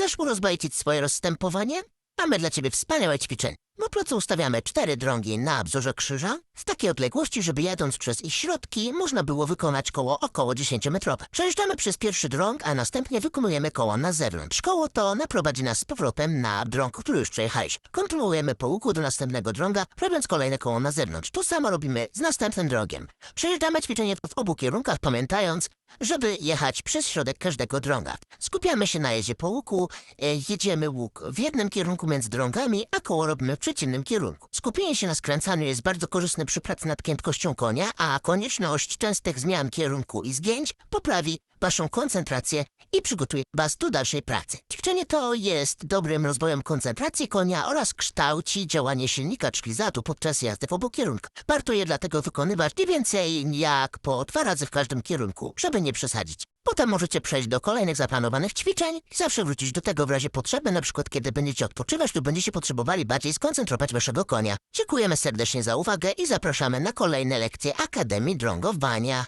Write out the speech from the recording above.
Chcesz urozmaicić swoje rozstępowanie? Mamy dla ciebie wspaniałe ćwiczenie. Po prostu ustawiamy cztery drągi na wzorze krzyża w takiej odległości, żeby jadąc przez ich środki można było wykonać koło około 10-metrowe. Przejeżdżamy przez pierwszy drąg, a następnie wykonujemy koło na zewnątrz. Koło to naprowadzi nas z powrotem na drąg, który już przejechaliśmy. Kontynuujemy po łuku do następnego drąga, robiąc kolejne koło na zewnątrz. To samo robimy z następnym drogiem. Przejeżdżamy ćwiczenie w obu kierunkach, pamiętając, żeby jechać przez środek każdego drąga. Skupiamy się na jeździe po łuku, e, jedziemy łuk w jednym kierunku między drągami, a koło robimy w przeciwnym kierunku. Skupienie się na skręcaniu jest bardzo korzystne przy pracy nad giętkością konia, a konieczność częstych zmian kierunku i zgięć poprawi waszą koncentrację i przygotuje was do dalszej pracy. Ćwiczenie to jest dobrym rozwojem koncentracji konia oraz kształci działanie silnika szklizatu podczas jazdy w obu kierunkach. Warto je dlatego wykonywać nie więcej jak po dwa razy w każdym kierunku, żeby nie przesadzić. Potem możecie przejść do kolejnych zaplanowanych ćwiczeń i zawsze wrócić do tego w razie potrzeby, na przykład kiedy będziecie odpoczywać lub będziecie potrzebowali bardziej skoncentrować waszego konia. Dziękujemy serdecznie za uwagę i zapraszamy na kolejne lekcje Akademii Drągowania.